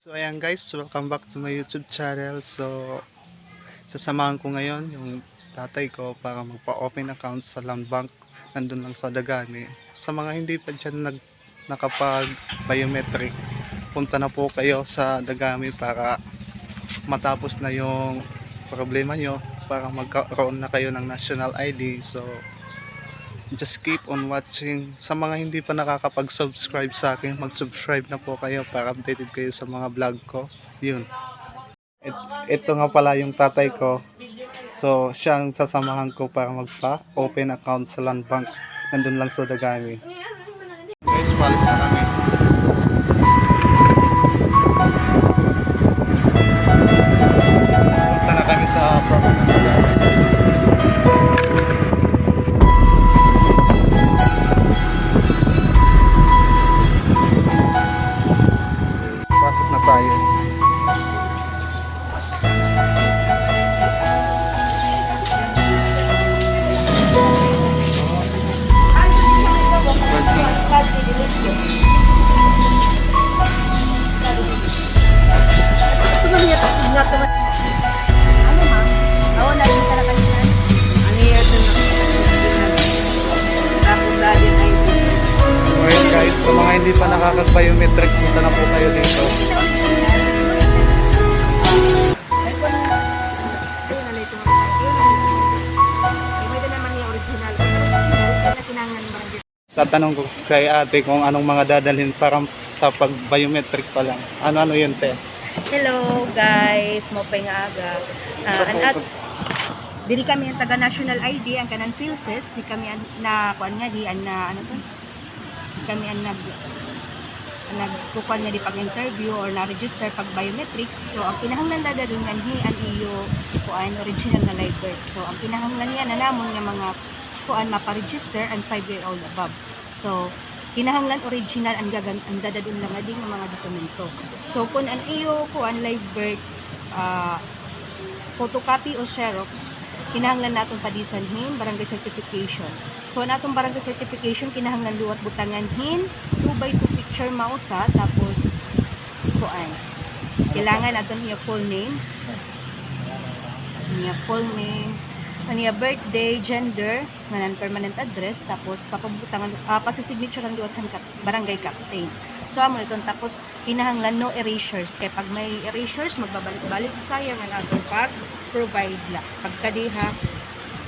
So ayan guys, welcome back to my YouTube channel. So sasamahan ko ngayon yung tatay ko para magpa-open account sa land bank nandun lang sa Dagani. Sa mga hindi pa dyan nag, nakapag-biometric, punta na po kayo sa Dagami para matapos na yung problema nyo para magkaroon na kayo ng national ID. So just keep on watching. Sa mga hindi pa nakakapag-subscribe sa akin, mag-subscribe na po kayo para updated kayo sa mga vlog ko. Yun. Et- ito nga pala yung tatay ko. So, siyang sasamahan ko para magpa-open account sa land bank. Nandun lang sa Dagami. Guys, sa mga hindi pa nakakag-biometric, punta na po kayo dito. Sa tanong ko kay ate kung anong mga dadalhin para sa pag-biometric pa lang. Ano-ano yun, te? Hello guys, mo pa nga aga. Ah, an at diri kami ang taga national ID ang kanan PhilSys, si kami ang na kuan nga di an na ano to? Si kami ang nag nagkukuan nga di pag interview or na register pag biometrics. So ang kinahanglan dadalungan hi ang iyo kuan original na live birth. So ang kinahanglan niya na namon nga mga kuan mapa-register and 5 year old above. So kinahanglan original ang gagan ang dadadun lang nga di nga mga dokumento. So kung ang iyo kuan live birth ah, photocopy o xerox, kinahanglan naton padisanhin barangay certification. So natong barangay certification kinahanglan luwat butangan hin 2 by 2 picture mausa tapos kuan. Kailangan naton niya full name. Niya full name, niya birthday, gender, nganan permanent address, tapos papabutangan, uh, pasisignature ang luwat kap, barangay captain. So amo iton tapos kinahanglan no erasures kay pag may erasures magbabalik-balik sayang ang atong pag provide la pagkadiha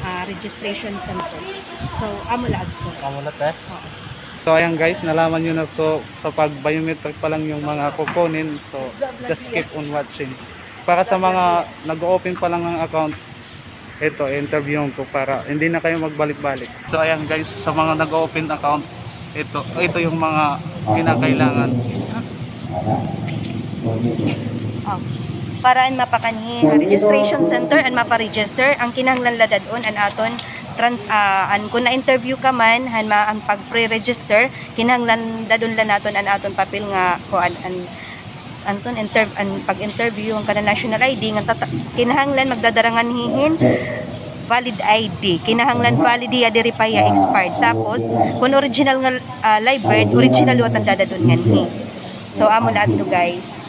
ah, registration sa nito. So amo laad ko. Kamulat eh. So ayan guys, nalaman nyo na so sa pag-biometric pa lang yung mga kukunin. So just keep on watching. Para sa mga nag-open pa lang ng account, ito, interview ko para hindi na kayo magbalik-balik. So ayan guys, sa mga nag-open account, ito, ito yung mga kinakailangan. Oh. Para ang mapakanhi registration center and mapa-register ang kinahanglan ladadon an aton trans ah, an kun na-interview ka man han ma ang pag pre-register kinahanglan dadon la naton an aton papel nga kuan an anton inter an pag-interview ang kana national ID nga kinahanglan magdadarangan hihin valid ID. Kinahanglan valid iya diri ya expired. Tapos kung original nga ah, live birth, original wat ang dadadon nganhi. So amo na adto guys.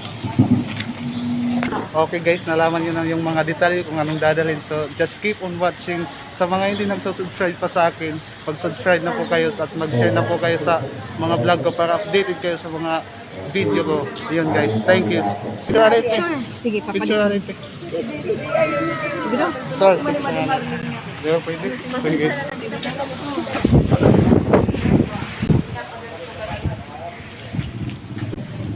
Okay guys, nalaman nyo na yung mga detalye kung anong dadalhin. So just keep on watching. Sa mga hindi nagsusubscribe pa sa akin, mag-subscribe na po kayo at mag-share na po kayo sa mga vlog ko para updated kayo sa mga video ko. Yun guys, thank you. Picture natin. Sige, Picture papalit. natin. Sorry, picture natin. Di ba pwede? Pwede.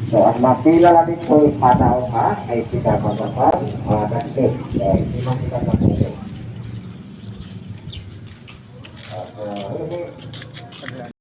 So, ang mapila natin po yung panahon ha, ay kita pagkapan, mga ganti. Eh, hindi man 呃